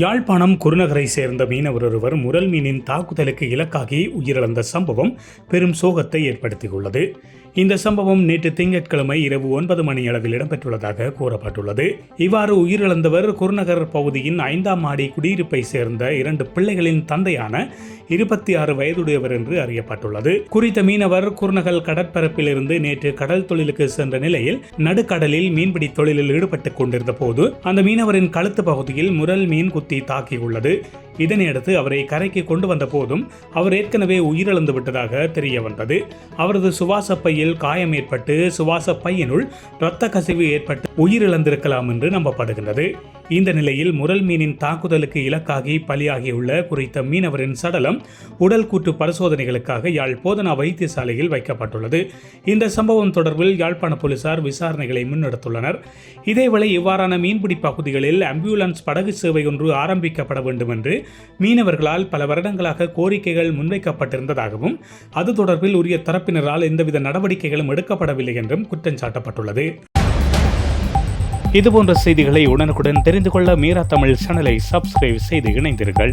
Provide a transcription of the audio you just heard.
யாழ்ப்பாணம் குருநகரை சேர்ந்த மீனவர் ஒருவர் முரல் மீனின் தாக்குதலுக்கு இலக்காகி உயிரிழந்த சம்பவம் பெரும் சோகத்தை ஏற்படுத்தியுள்ளது. இந்த சம்பவம் நேற்று திங்கட்கிழமை இரவு ஒன்பது மணி அளவில் இடம்பெற்றுள்ளதாக கூறப்பட்டுள்ளது. இவ்வாறு உயிரிழந்தவர் குருநகர் பகுதியின் ஐந்தாம் மாடி குடியிருப்பை சேர்ந்த இரண்டு பிள்ளைகளின் தந்தையான இருபத்தி ஆறு வயதுடையவர் என்று அறியப்பட்டுள்ளது. குறித்த மீனவர் குருநகர் கடற்பரப்பிலிருந்து நேற்று கடல் தொழிலுக்கு சென்ற நிலையில் நடுக்கடலில் மீன்பிடி தொழிலில் ஈடுபட்டுக் கொண்டிருந்த போது அந்த மீனவரின் கழுத்து பகுதியில் முரல் மீன் குத்தி தாக்கியுள்ளது. இதனையடுத்து அவரை கரைக்கு கொண்டு வந்த போதும் அவர் ஏற்கனவே உயிரிழந்து விட்டதாக தெரிய வந்தது. அவரது சுவாச பையில் காயம் ஏற்பட்டு சுவாச பையனுள் இரத்த கசிவு ஏற்பட்டு உயிரிழந்திருக்கலாம் என்று நம்பப்படுகின்றது. இந்த நிலையில் முரல் மீனின் தாக்குதலுக்கு இலக்காகி பலியாகியுள்ள குறித்த மீனவரின் சடலம் உடல் கூட்டு பரிசோதனைகளுக்காக யாழ் போதனா வைத்தியசாலையில் வைக்கப்பட்டுள்ளது. இந்த சம்பவம் தொடர்பில் யாழ்ப்பாண போலீசார் விசாரணைகளை முன்னெடுத்துள்ளனர். இதேவேளை இவ்வாறான மீன்பிடி பகுதிகளில் ஆம்புலன்ஸ் படகு சேவை ஒன்று ஆரம்பிக்கப்பட வேண்டும் என்று மீனவர்களால் பல வருடங்களாக கோரிக்கைகள் முன்வைக்கப்பட்டிருந்ததாகவும் அது தொடர்பில் உரிய தரப்பினரால் எந்தவித நடவடிக்கைகளும் எடுக்கப்படவில்லை என்றும் குற்றம் சாட்டப்பட்டுள்ளது. இதுபோன்ற செய்திகளை உடனுக்குடன் தெரிந்து கொள்ள மீரா தமிழ் சேனலை சப்ஸ்கிரைப் செய்து இணைந்தீர்கள்